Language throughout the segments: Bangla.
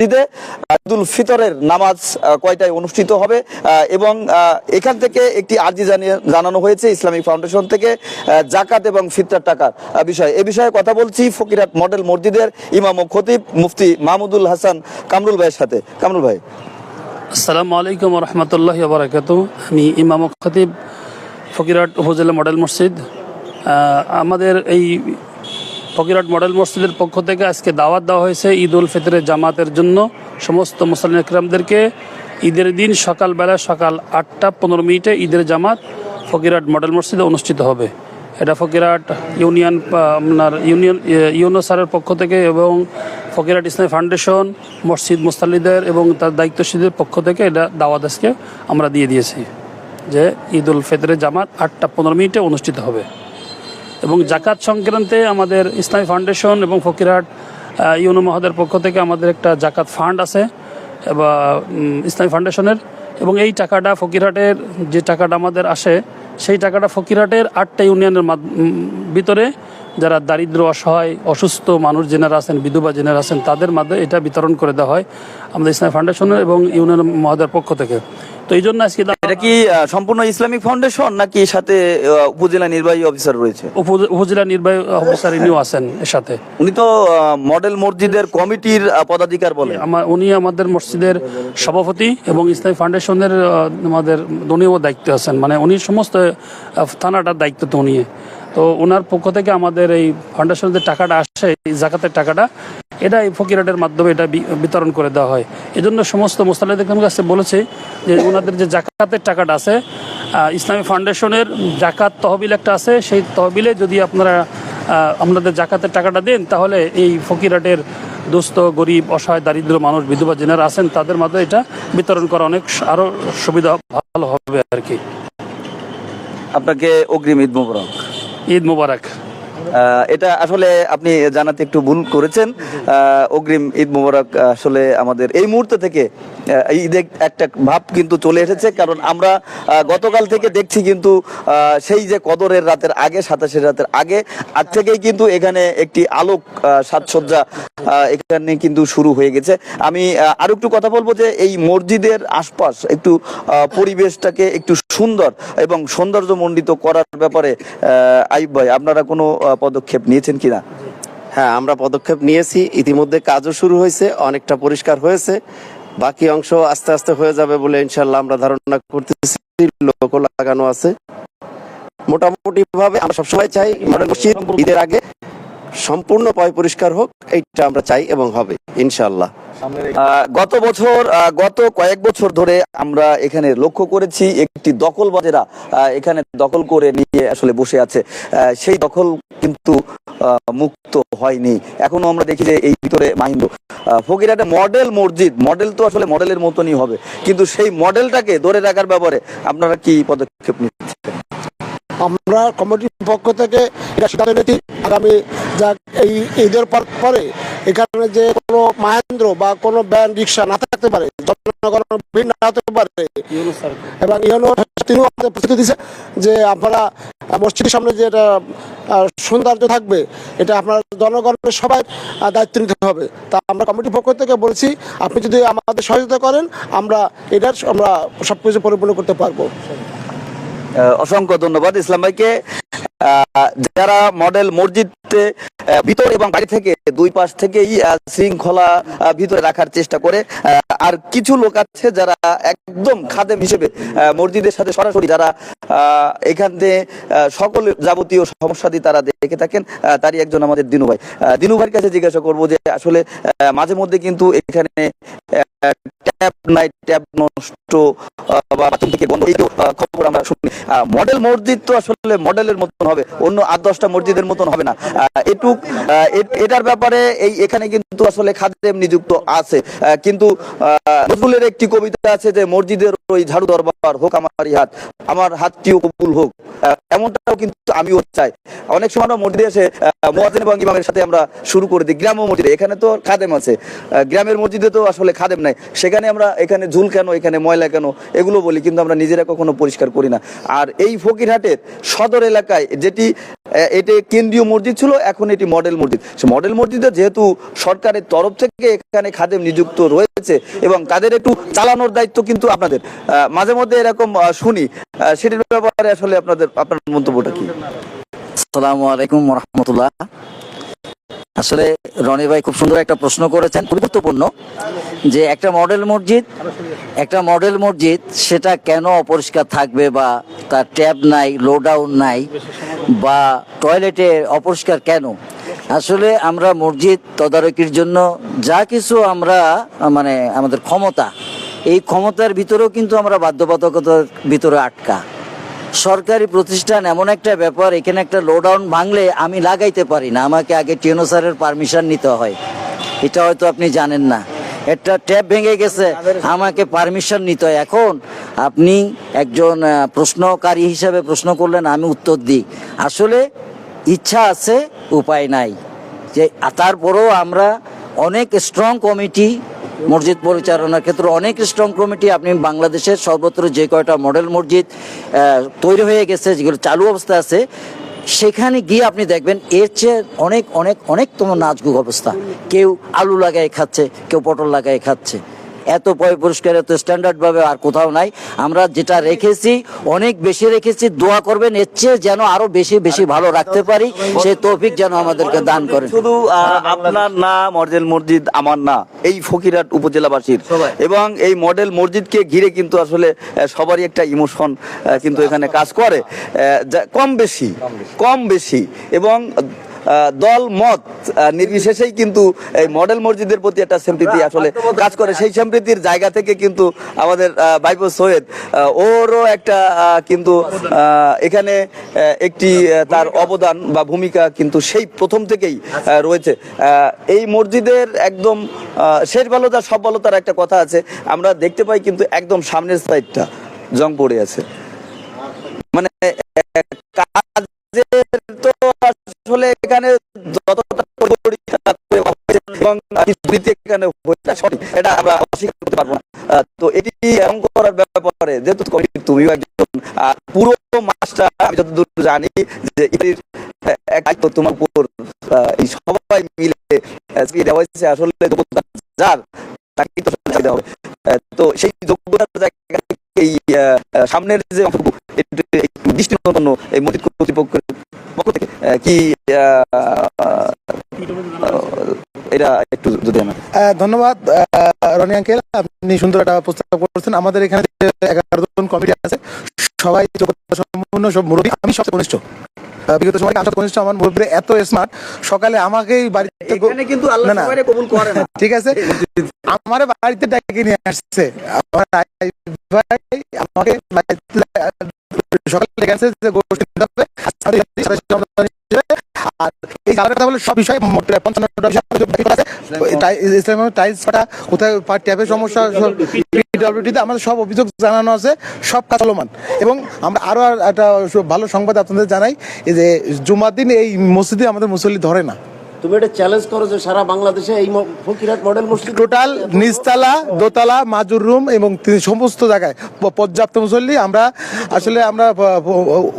মসজিদে ঈদুল ফিতরের নামাজ কয়টায় অনুষ্ঠিত হবে? এবং এখান থেকে একটি আর্জি জানানো হয়েছে ইসলামিক ফাউন্ডেশন থেকে জাকাত এবং ফিতরার টাকার বিষয়ে। এ বিষয়ে কথা বলছি ফকিরাত মডেল মসজিদের ইমাম ও খতিব মুফতি মাহমুদুল হাসান কামরুল ভাইয়ের সাথে। কামরুল ভাই। আসসালামু আলাইকুম রহমতুল্লাহ বারাকাতু আমি ইমাম খতিব ফকিরহাট উপজেলা মডেল মসজিদ। আমাদের এই ফকিরহাট মডেল মসজিদের পক্ষ থেকে আজকে দাওয়াত দেওয়া হয়েছে ঈদ উল ফিতরের জামাতের জন্য। সমস্ত মুসলিম ইকরামদেরকে ঈদের দিন সকালবেলা সকাল আটটা পনেরো মিনিটে ঈদের জামাত ফকিরহাট মডেল মসজিদে অনুষ্ঠিত হবে। এটা ফকিরহাট ইউনিয়ন, আপনার ইউনিয়ন, ইউনো স্যারের পক্ষ থেকে এবং ফকিরহাট ইসলামী ফাউন্ডেশন, মসজিদ মুস্তালিদের এবং তার দায়িত্বশীলদের পক্ষ থেকে এটা দাওয়াত আজকে আমরা দিয়ে দিয়েছি যে ঈদ উল ফিতরের জামাত আটটা পনেরো মিনিটে অনুষ্ঠিত হবে। এবং জাকাত সংক্রান্তে আমাদের ইসলামী ফাউন্ডেশন এবং ফকিরহাট ইউনো মহোদয়ের পক্ষ থেকে আমাদের একটা জাকাত ফান্ড আছে, বা ইসলামী ফাউন্ডেশনের। এবং এই টাকাটা ফকিরহাটের যে টাকাটা আমাদের আসে, সেই টাকাটা ফকিরহাটের আটটা ইউনিয়নের ভিতরে যারা দারিদ্র, অসহায়, অসুস্থ মানুষ জেনারা আছেন, বিধবা জেনারা আছেন, তাদের মাধ্যমে এটা বিতরণ করে দেওয়া হয় আমাদের ইসলামী ফাউন্ডেশনের এবং ইউনিয়ন মহাদের পক্ষ থেকে। তো এই জন্য আজকে এটা কি সম্পূর্ণ ইসলামিক ফাউন্ডেশন নাকি সাথে উপজেলা নির্বাহী অফিসার রয়েছে? উপ- উপজেলা নির্বাহী অফিসার ইনিও আছেন এর সাথে। উনি তো মডেল মসজিদের কমিটির পদাধিকার বলে আমার উনি আমাদের মসজিদের সভাপতি এবং ইসলামী ফাউন্ডেশনের আমাদের উনিও দায়িত্ব আছেন। মানে উনি সমস্ত থানাটার দায়িত্ব তো উনি। তো ওনার পক্ষ থেকে আমাদের এই ফাউন্ডেশনের যে টাকাটা আসে এই জাকাতের টাকাটা এটা এই ফকিরাটের মাধ্যমে এটা বিতরণ করে দেওয়া হয়। এজন্য সমস্ত মোস্তালেদের কাছে বলেছে যে ওনাদের যে জাকাতের টাকাটা আছে ইসলামী ফাউন্ডেশনের জাকাত তহবিল একটা আছে সেই তহবিলে যদি আপনারা আপনাদের জাকাতের টাকাটা দেন তাহলে এই ফকিরাটের দুস্থ গরিব অসহায় দারিদ্র মানুষ বিধবা জেনারা আছেন তাদের মাধ্যমে এটা বিতরণ করা অনেক আরও সুবিধা ভালো হবে আর কি। আপনাকে অগ্রিম ঈদ মোবারক। ঈদ মুবারক। এটা আসলে আপনি জানাতে একটু ভুল করেছেন। অগ্রিম ঈদ মুবারক আসলে আমাদের এই মুহূর্ত থেকে ঈদের একটা ভাব কিন্তু চলে এসেছে, কারণ আমরা গতকাল থেকে দেখছি কিন্তু সেই যে কদরের রাতের আগে, সাতাশের রাতের আগে, আজ থেকেই কিন্তু এখানে একটি আলোক সাজসজ্জা এখানে কিন্তু শুরু হয়ে গেছে। আমি আরও একটু কথা বলব যে এই মসজিদের আশপাশ একটু পরিবেশটাকে একটু সুন্দর এবং সৌন্দর্য সৌন্দর্যমণ্ডিত করার ব্যাপারে আইব ভাই, আপনারা কোনো পদক্ষেপ নিয়েছেন কিনা? হ্যাঁ আমরা পদক্ষেপ নিয়েছি। ইতিমধ্যে কাজও শুরু হয়েছে, অনেকটা পরিষ্কার হয়েছে। বাকি অংশ আস্তে আস্তে হয়ে যাবে বলে ইনশাল্লাহ আমরা ধারণা করতেছি। লোক লাগানো আছে। মোটামুটি ভাবে আমরা সবসময় চাই, মডেল মসজিদ ঈদের আগে সম্পূর্ণ পয় পরিষ্কার হোক এইটা আমরা চাই এবং হবে ইনশাল্লাহ গত বছর গত কয়েক বছর ধরে আমরা এখানে লক্ষ্য করেছি একটি দখলবাজেরা আহ, এখানে দখল করে নিয়ে আসলে বসে আছে। সেই দখল কিন্তু মুক্ত হয়নি। এখনও আমরা দেখি যে এই ভিতরে মাহিন্দ ফকিরাটে মডেল মসজিদ মডেল তো আসলে মডেলের মতনই হবে। কিন্তু সেই মডেলটাকে ধরে রাখার ব্যাপারে আপনারা কি পদক্ষেপ নিচ্ছেন? আমরা কমিটির পক্ষ থেকে এটা সিদ্ধান্ত নিয়েছি। আগামী যা এই ঈদের পর পরে এখানে যে কোনো মাহেন্দ্র বা কোনো ব্যান রিক্সা না থাকতে পারে জনগণের ভিড় না হতে পারে এবং ইউনো তিনিও আমাদের প্রস্তুতি দিচ্ছে যে আপনারা মসজিদের সামনে যে এটা সৌন্দর্য থাকবে এটা আপনার জনগণের সবাই দায়িত্ব নিতে হবে। তা আমরা কমিটির পক্ষ থেকে বলছি আপনি যদি আমাদের সহযোগিতা করেন আমরা এটার আমরা সব কিছু পরিপূর্ণ করতে পারব। অসংখ্য ধন্যবাদ ইসলাম ভাইকে। যারা মডেল মসজিদে ভিতর এবং বাইরে থেকে দুই পাশ থেকেই শৃঙ্খলা ভিতরে রাখার চেষ্টা করে আর কিছু লোক আছে যারা একদম খাদেম হিসেবে মসজিদের সাথে সরাসরি যারা এখান থেকে সকল যাবতীয় সমস্যা দিয়ে তারা দেখে থাকেন তারই একজন আমাদের দিনু ভাই। দিনু ভাইয়ের কাছে জিজ্ঞাসা করব যে আসলে মাঝে মধ্যে কিন্তু এখানে ট্যাব নাই নষ্ট বা বাথরুম থেকে বন্ধ। এই খবর আমরা শুনি মডেল মসজিদ তো আসলে মডেলের মতন হবে অন্য আট দশটা মসজিদের মতন হবে না। এটার ব্যাপারে এই এখানে কিন্তু আসলে খাদেম নিযুক্ত আছে। কিন্তু নজরুলের একটি কবিতা আছে যে মসজিদের ওই ঝাড়ু দরবার হোক আমারই হাত আমার হাতটিও কবুল হোক। এমনটাও কিন্তু আমিও চাই। অনেক সময় আমরা মসজিদে এসে আহ, মুয়াজ্জিন এবং ইমামের সাথে আমরা শুরু করে দিই গ্রাম্য মসজিদে। এখানে তো খাদেম আছে। গ্রামের মসজিদে তো আসলে খাদেম নাই। সেখানে আমরা, এখানে ঝুল কেন, এখানে ময়লা কেন, এগুলো বলি, কিন্তু আমরা নিজেরা কখনো পরিষ্কার করি না। আর এই ফকিরহাটের সদর এলাকায় যেটি এটি কেন্দ্রীয় মসজিদ ছিল, এখন এটি মডেল মসজিদ। সে মডেল মসজিদে যেহেতু সরকারের তরফ থেকে এখানে খাদেম নিযুক্ত রয়েছে এবং তাদের একটু চালানোর দায়িত্ব কিন্তু আপনাদের। মাঝে মধ্যে এরকম শুনি সেটির ব্যাপারে আসলে আপনাদের, আপনার মন্তব্যটা কি? আসসালামু আলাইকুম রহমতুল্লাহ। আসলে রনি ভাই খুব সুন্দর একটা প্রশ্ন করেছেন। খুব গুরুত্বপূর্ণ যে একটা মডেল মসজিদ, একটা মডেল মসজিদ সেটা কেন অপরিষ্কার থাকবে বা তার ট্যাব নাই লোডাউন নাই বা টয়লেটে অপরিষ্কার কেন? আসলে আমরা মসজিদ তদারকির জন্য যা কিছু আমরা মানে আমাদের ক্ষমতা, এই ক্ষমতার ভিতরেও কিন্তু আমরা বাধ্যবাধকতার ভিতরে আটকা। সরকারি প্রতিষ্ঠান এমন একটা ব্যাপার, এখানে একটা লোডাউন ভাঙলে আমি লাগাইতে পারি না, আমাকে আগে টিএনও স্যারের পারমিশন নিতে হয়। এটা হয়তো আপনি জানেন না। একটা ট্যাপ ভেঙে গেছে, আমাকে পারমিশন নিতে হয়। এখন আপনি একজন প্রশ্নকারী হিসাবে প্রশ্ন করলেন, আমি উত্তর দিই। আসলে ইচ্ছা আছে, উপায় নাই। যে, তারপরেও আমরা অনেক স্ট্রং কমিটি মসজিদ পরিচালনার ক্ষেত্রে অনেক স্ট্রং কমিটি আপনি বাংলাদেশের সর্বত্র যে কয়টা মডেল মসজিদ তৈরি হয়ে গেছে, যেগুলো চালু অবস্থায় আছে, সেখানে গিয়ে আপনি দেখবেন এর চেয়ে অনেক অনেক, অনেকতম নাজগুক অবস্থা। কেউ আলু লাগায় খাচ্ছে, কেউ পটল লাগায় খাচ্ছে। এত পয় পরিষ্কার এত স্ট্যান্ডার্ড ভাবে আর কোথাও নাই। আমরা যেটা রেখেছি অনেক বেশি রেখেছি দোয়া করবেন এর চেয়ে যেন আরও বেশি বেশি ভালো রাখতে পারি। সেই তৌফিক যেন আমাদেরকে দান করেন। শুধু আপনার না মডেল মসজিদ আমার না। এই ফকিরহাট উপজেলাবাসীর। এবং এই মডেল মসজিদকে ঘিরে কিন্তু আসলে সবারই একটা ইমোশন কিন্তু এখানে কাজ করে। কম বেশি। কম বেশি। এবং দল মত নির্বিশেষেই কিন্তু এই মডেল মসজিদের প্রতি একটা সম্প্রীতি আসলে কাজ করে। সেই সম্প্রীতির জায়গা থেকে কিন্তু আমাদের বাইবো সৈয়দ ওরও একটা কিন্তু এখানে একটি তার অবদান বা ভূমিকা কিন্তু সেই প্রথম থেকেই রয়েছে। এই মসজিদের একদম শেষ ভালো তার সব ভালো তার একটা কথা আছে। আমরা দেখতে পাই কিন্তু একদম সামনের সাইডটা জং পড়ে আছে। মানে কাজের এখানে জানি যে তোমার উপর সবাই মিলে আসলে যার তাকে হবে। তো সেই সামনের যে দৃষ্টিনন্দন কর্তৃপক্ষের পক্ষ থেকে কি এটা একটু যদি আমি ধন্যবাদ রনি আঙ্কেল আপনি সুন্দর একটা প্রস্তাব করেছেন। আমাদের এখানে এগারো জন কমিটি আছে সবাই সম্পূর্ণ সব মুরব্বী। আমি সবচেয়ে কনিষ্ঠ। বিগত সময় আমি সবচেয়ে কনিষ্ঠ আমার মুরব্বীরা এত স্মার্ট সকালে আমাকেই বাড়িতে কিন্তু আল্লাহ না, না। কবুল করে না। ঠিক আছে? আমার বাড়িতে ডাকে নিয়ে আসছে। আমার ভাই আমাকে বাড়িতে সকালে যে গোষ্ঠী হবে। আর এই জায়গার কথা বলে সব বিষয় পঞ্চান্নটা বিষয় আছে। টাই- ইসলামের টাইলস ফাটা কোথায় পা- ট্যাপের সমস্যা পিডব্লিউডিতে আমাদের সব অভিযোগ জানানো আছে সব কাজ চলমান এবং আমরা আরও একটা ভালো সংবাদ আপনাদের জানাই যে জুমার দিন এই মসজিদে আমাদের মুসল্লি ধরে না তুমি এটা চ্যালেঞ্জ করো যে সারা বাংলাদেশে এই ফকিরহাট মডেল মসজিদ টোটাল নিচতলা, দোতলা, মাজুর রুম এবং সমস্ত জায়গায় পর্যাপ্ত মুসল্লি। আমরা আসলে আমরা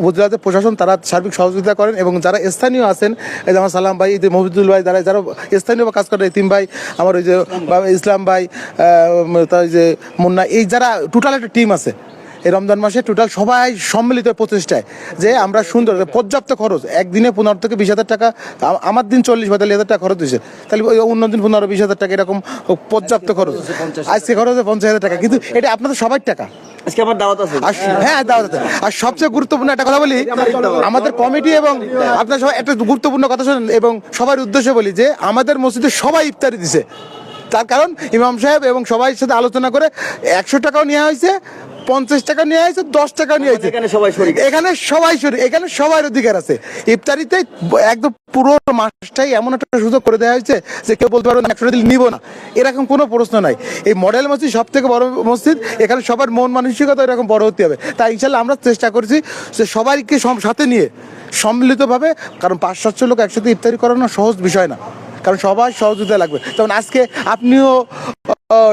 উপজেলাতে প্রশাসন, তারা সার্বিক সহযোগিতা করেন এবং যারা স্থানীয় আছেন, এই আমার সালাম ভাই, এই যে মহিদুল ভাই, যারা যারা স্থানীয় কাজ করে ইতিম ভাই, আমার ওই যে ইসলাম ভাই তার যে মুন্না, এই যারা টোটাল একটা টিম আছে এই রমজান মাসে টোটাল সবাই সম্মিলিত প্রচেষ্টায় যে আমরা সুন্দর পর্যাপ্ত খরচ। একদিনে পনেরো থেকে বিশ হাজার টাকা আমার দিন চল্লিশ পঁয়তাল্লিশ হাজার টাকা খরচ হয়েছে। তাহলে ওই অন্য দিন পনেরো বিশ হাজার টাকা এরকম পর্যাপ্ত খরচ। আজকে খরচ পঞ্চাশ হাজার টাকা। কিন্তু এটা আপনাদের সবার টাকা। আজকে আমার দাওয়াত আছে। আর হ্যাঁ। আর সবচেয়ে গুরুত্বপূর্ণ একটা কথা বলি আমাদের কমিটি এবং আপনার সবাই একটা গুরুত্বপূর্ণ কথা শোনেন এবং সবার উদ্দেশ্যে বলি যে আমাদের মসজিদে সবাই ইফতারি দিছে। তার কারণ ইমাম সাহেব এবং সবাই সাথে আলোচনা করে একশো টাকাও নেওয়া হয়েছে পঞ্চাশ টাকা নিয়ে হয়েছে দশ টাকা নিয়ে হয়েছে এখানে সবাই শরিক। এখানে সবাই শরিক এখানে সবার অধিকার আছে। ইফতারিতে একদম পুরো মাসটাই এমন একটা সুযোগ করে দেওয়া হয়েছে যে কেউ বলতে পারবে একশো দিল নিব না। এরকম কোনো প্রশ্ন নাই। এই মডেল মসজিদ সব থেকে বড় মসজিদ এখানে সবার মন মানসিকতা এরকম বড় হতে হবে। তাই ইনশাল্লাহ আমরা চেষ্টা করছি যে সবাইকে সাথে নিয়ে সম্মিলিতভাবে কারণ পাঁচ সাতশো লোক একসাথে ইফতারি করানো সহজ বিষয় না। কারণ সবাই সহযোগিতা লাগবে। যেমন আজকে আপনিও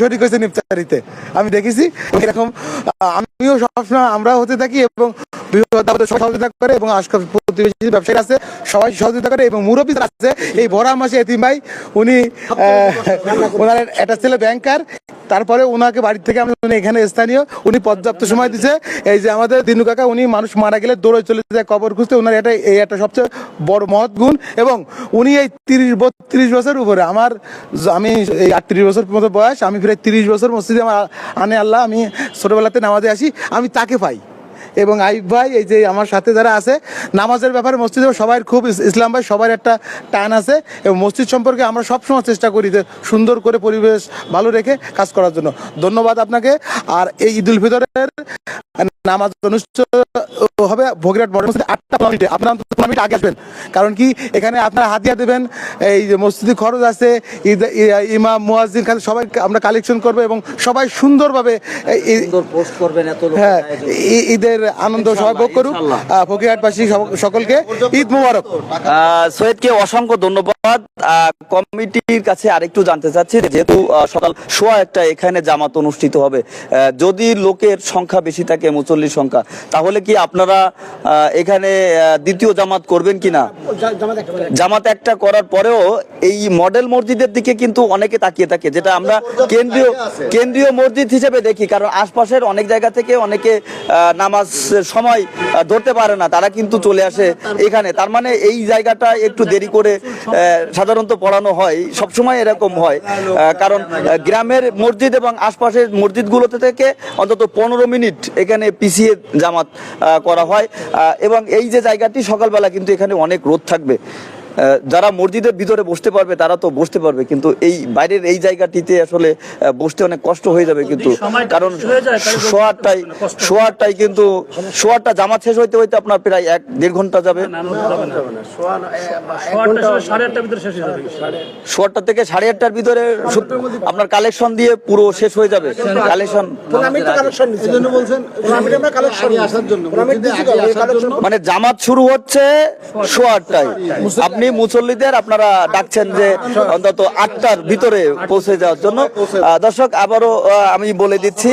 শরিক হয়েছে নিপচারিতে। আমি দেখেছি এরকম আমিও সবসময় আমরা হতে থাকি এবং সহযোগিতা করে এবং আশপাশ প্রতিবেশী ব্যবসায়ী আছে সবাই সহযোগিতা করে এবং মুরব্বী আছে এই বড় মাসে এতিম ভাই উনি ওনার একটা ছেলে ব্যাংকার তারপরে ওনাকে বাড়ি থেকে আমি এখানে স্থানীয়, উনি পর্যাপ্ত সময় দিছে। এই যে আমাদের দিনু কাকা, উনি মানুষ মারা গেলে দৌড়ে চলে যায়, কবর খুঁজতে। ওনার এটা, এই একটা সবচেয়ে বড় মহৎ গুণ। এবং উনি এই তিরিশ, বত্রিশ বছর উপরে, আমার আমি এই আটত্রিশ বছর মতো বয়স, আমি প্রায় তিরিশ বছর মসজিদে আমার আনে আল্লাহ, আমি ছোটোবেলাতে নামাজে আসি, আমি তাকে পাই। এবং আইফ ভাই এই যে আমার সাথে যারা আছে নামাজের ব্যাপারে মসজিদে সবাই খুব ইসলাম ভাই সবার একটা টান আছে এবং মসজিদ সম্পর্কে আমরা সবসময় চেষ্টা করি যে সুন্দর করে পরিবেশ ভালো রেখে কাজ করার জন্য। ধন্যবাদ আপনাকে। আর এই ঈদ উল ফিতরের নামাজ অনুষ্ঠিত হবে ভগিরাট মডেল মসজিদে আটটা মিনিটে। আপনার পনেরো মিনিট আগে আসবেন। কারণ কি এখানে আপনারা হাতিয়া দেবেন এই যে মসজিদে খরচ আছে ঈদ- ইমাম মুয়াজ্জিন খান সবাই আমরা কালেকশন করব এবং সবাই সুন্দরভাবে হ্যাঁ ঈদের আনন্দ সহভোগ ভোগ করুক। ফকিরহাটবাসী সকলকে ঈদ মুবারক। সৈয়দকে অসংখ্য ধন্যবাদ। কমিটির কাছে আরেকটু জানতে চাচ্ছি যেহেতু সকাল সোয়া একটা এখানে জামাত অনুষ্ঠিত হবে যদি লোকের সংখ্যা বেশি থাকে মুসল্লির সংখ্যা তাহলে কি আপনারা এখানে দ্বিতীয় জামাত করবেন কিনা? জামাত একটা করার পরেও এই মডেল মসজিদের দিকে কিন্তু অনেকে তাকিয়ে থাকে যেটা আমরা কেন্দ্রীয় কেন্দ্রীয় মসজিদ হিসেবে দেখি কারণ আশপাশের অনেক জায়গা থেকে অনেকে আহ, নামাজের সময় ধরতে পারে না তারা কিন্তু চলে আসে এখানে। তার মানে এই জায়গাটা একটু দেরি করে সাধারণত পড়ানো হয়, সবসময় এরকম হয়। কারণ গ্রামের মসজিদ এবং আশপাশের মসজিদগুলোতে থেকে অন্তত পনেরো মিনিট এখানে পিছিয়ে জামাত করা হয়। এবং এই যে জায়গাটি সকালবেলা কিন্তু এখানে অনেক রোদ থাকবে। যারা মসজিদের ভিতরে বসতে পারবে তারা তো বসতে পারবে কিন্তু এই বাইরের এই জায়গাটিতে আসলে বসতে অনেক কষ্ট হয়ে যাবে কিন্তু কারণ সোয়ারটাই সোয়ারটাই কিন্তু সোয়ারটা জামাত শেষ হইতে হইতে আপনার প্রায় এক দেড় ঘণ্টা যাবে। সোয়ারটা হয়ে থেকে সাড়ে আটটার ভিতরে আপনার কালেকশন দিয়ে পুরো শেষ হয়ে যাবে। কালেকশন। মানে জামাত শুরু হচ্ছে সোয়ারটায় আপনি মুসল্লিদের আপনারা ডাকছেন যে অন্তত আটটার ভিতরে পৌঁছে যাওয়ার জন্য। দর্শক, আবারও আমি বলে দিচ্ছি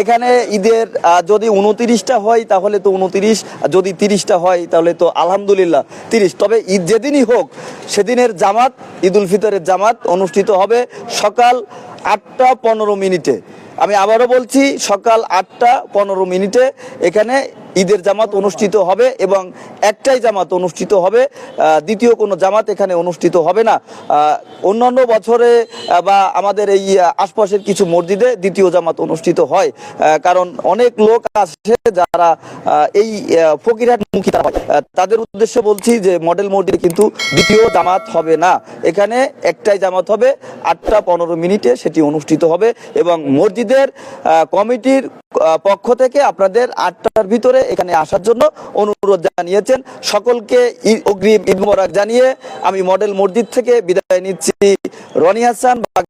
এখানে ঈদের যদি উনতিরিশটা হয় তাহলে তো উনতিরিশ যদি তিরিশটা হয় তাহলে তো আলহামদুলিল্লাহ তিরিশ। তবে ঈদ যেদিনই হোক, সেদিনের জামাত ঈদ উল ফিতরের জামাত অনুষ্ঠিত হবে সকাল আটটা পনেরো মিনিটে। আমি আবারও বলছি, সকাল আটটা পনেরো মিনিটে এখানে ঈদের জামাত অনুষ্ঠিত হবে এবং একটাই জামাত অনুষ্ঠিত হবে দ্বিতীয় কোনো জামাত এখানে অনুষ্ঠিত হবে না। অন্যান্য বছরে বা আমাদের এই আশপাশের কিছু মসজিদে দ্বিতীয় জামাত অনুষ্ঠিত হয়। কারণ অনেক লোক যারা এই ফকিরহাট মুখী তারা তাদের উদ্দেশ্যে বলছি যে মডেল মসজিদে কিন্তু দ্বিতীয় জামাত হবে না। এখানে একটাই জামাত হবে, আটটা পনেরো মিনিটে সেটি অনুষ্ঠিত হবে এবং মসজিদের কমিটির পক্ষ থেকে আপনাদের আটটার ভিতরে এখানে আসার জন্য অনুরোধ জানিয়েছেন। সকলকে অগ্রিম ঈদ জানিয়ে আমি মডেল মসজিদ থেকে বিদায় নিচ্ছি। রনি হাসান